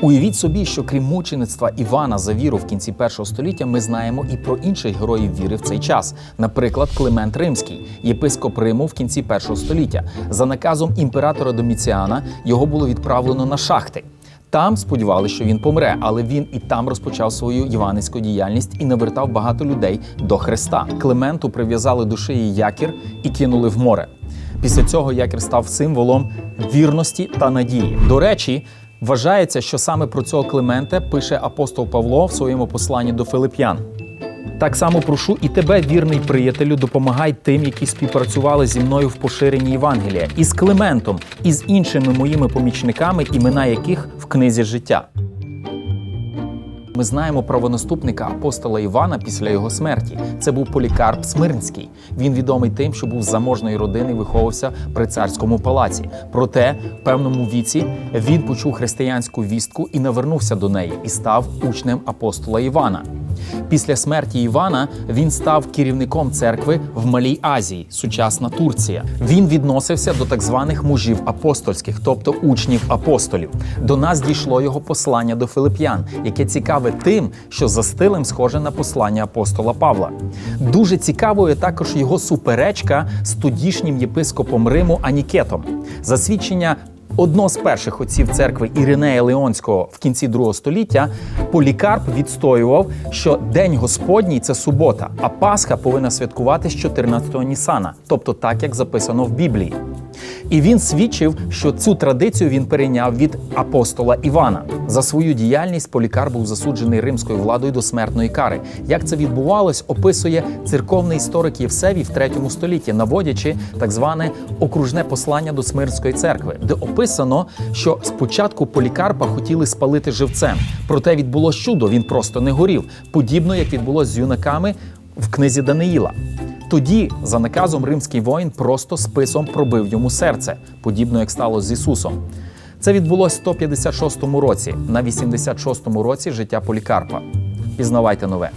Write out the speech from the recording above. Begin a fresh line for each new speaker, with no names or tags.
Уявіть собі, що крім мучеництва Івана за віру в кінці першого століття, ми знаємо і про інших героїв віри в цей час. Наприклад, Климент Римський, єпископ Риму в кінці першого століття. За наказом імператора Доміціана його було відправлено на шахти. Там сподівалися, що він помре, але він і там розпочав свою євангельську діяльність і навертав багато людей до Христа. Клименту прив'язали до шиї якір і кинули в море. Після цього якір став символом вірності та надії. До речі, вважається, що саме про цього Климента пише апостол Павло в своєму посланні до Филип'ян. Так само прошу і тебе, вірний приятелю, допомагай тим, які співпрацювали зі мною в поширенні Євангелія, і з Климентом, і з іншими моїми помічниками, імена яких в книзі життя. Ми знаємо правонаступника апостола Івана після його смерті. Це був Полікарп Смирнський. Він відомий тим, що був заможної родини, і виховувався при царському палаці. Проте, в певному віці, він почув християнську вістку і навернувся до неї і став учнем апостола Івана. Після смерті Івана він став керівником церкви в Малій Азії, сучасна Турція. Він відносився до так званих мужів апостольських, тобто учнів апостолів. До нас дійшло його послання до Филип'ян, яке цікаве тим, що за стилем схоже на послання апостола Павла. Дуже цікавою також його суперечка з тодішнім єпископом Риму Анікетом. За свідчення Одно з перших отців церкви Іринея Леонського в кінці другого століття Полікарп відстоював, що День Господній це субота, а Пасха повинна святкуватись 14-го Нісана, тобто так, як записано в Біблії. І він свідчив, що цю традицію він перейняв від апостола Івана. За свою діяльність Полікарп був засуджений римською владою до смертної кари. Як це відбувалось, описує церковний історик Євсевій в третьому столітті, наводячи так зване окружне послання до Смирнської церкви, де описано, що спочатку Полікарпа хотіли спалити живцем. Проте відбулось чудо, він просто не горів, подібно як відбулось з юнаками в книзі Даниїла. Тоді, за наказом, римський воїн просто списом пробив йому серце, подібно як стало з Ісусом. Це відбулось в 156 році, на 86 році життя Полікарпа. Пізнавайте нове.